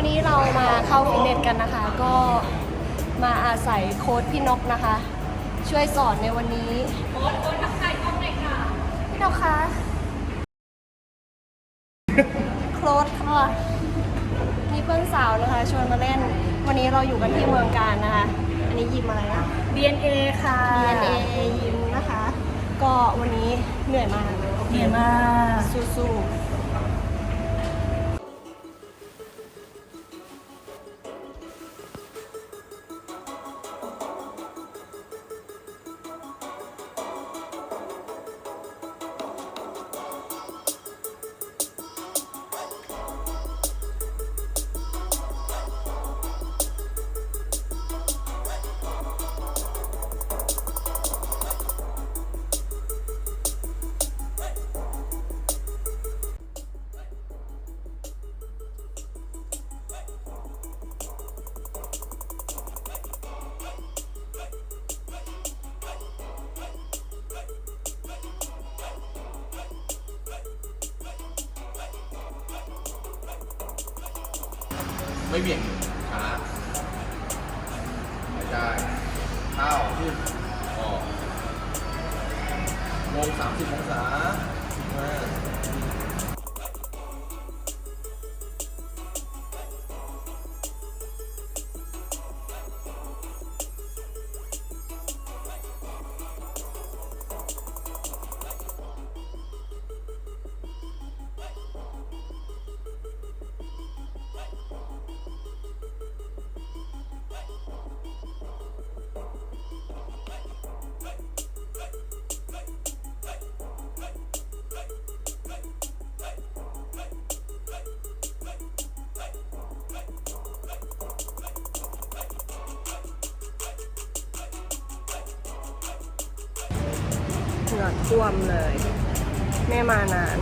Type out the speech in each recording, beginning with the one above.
วันนี้เรามาเข้าฟิตเนสกันนะคะ ก็มาอาศัยโค้ดพี่นกนะคะ ช่วยสอนในวันนี้โค้ดโค้ดทักทายกล้องหน่อยค่ะพี่นกคะโค้ดค่ะมีเพื่อนสาวนะคะชวนมาเล่น วันนี้เราอยู่กันที่เมืองการนะคะ อันนี้ยิมอะไรนะ DNA ค่ะ DNA ยิมนะคะ ก็วันนี้เหนื่อยมากเหนื่อยมากสู้ๆ ไม่เบี่ยงขาหายใจเข้าขึ้นออกลง30องศา หงื่อท่วมเลย แม่มานาน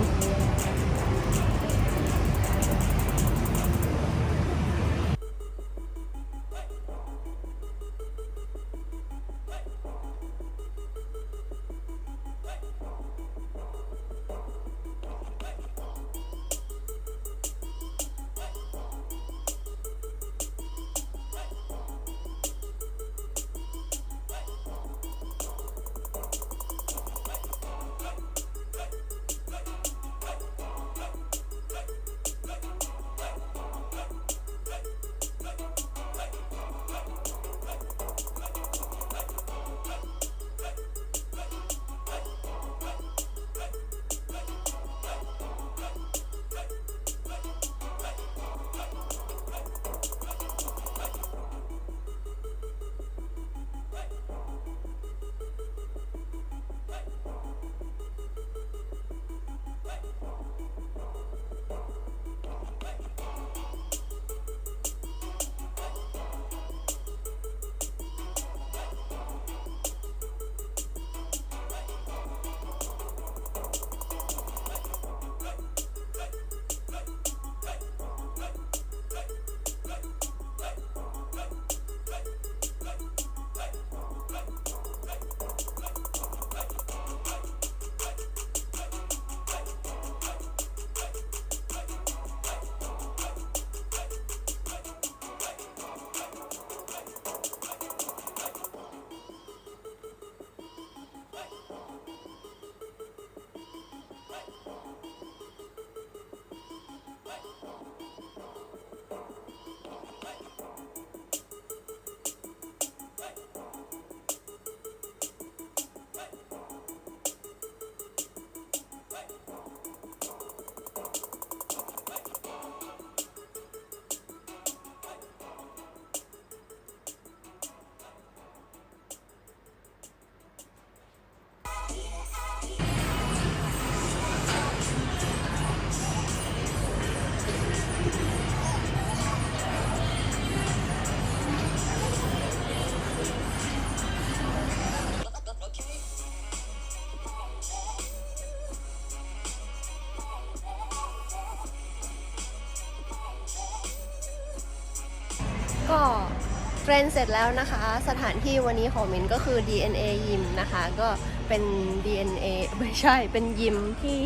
เทรนเสร็จแล้วนะคะ สถานที่วันนี้ของมินก็คือ DNA ยิมนะคะ ก็เป็น DNA ไม่ใช่เป็นยิมที่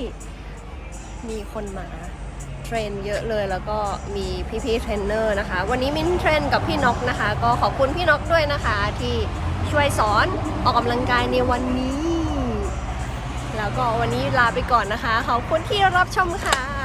มีคนมาเทรนเยอะเลยแล้วก็มีพี่ๆเทรนเนอร์นะคะ วันนี้มินเทรนกับพี่นกนะคะ ก็ขอบคุณพี่นกด้วยนะคะ ที่ช่วยสอนออกกำลังกายในวันนี้ แล้วก็วันนี้ลาไปก่อนนะคะ ขอบคุณที่รับชมค่ะ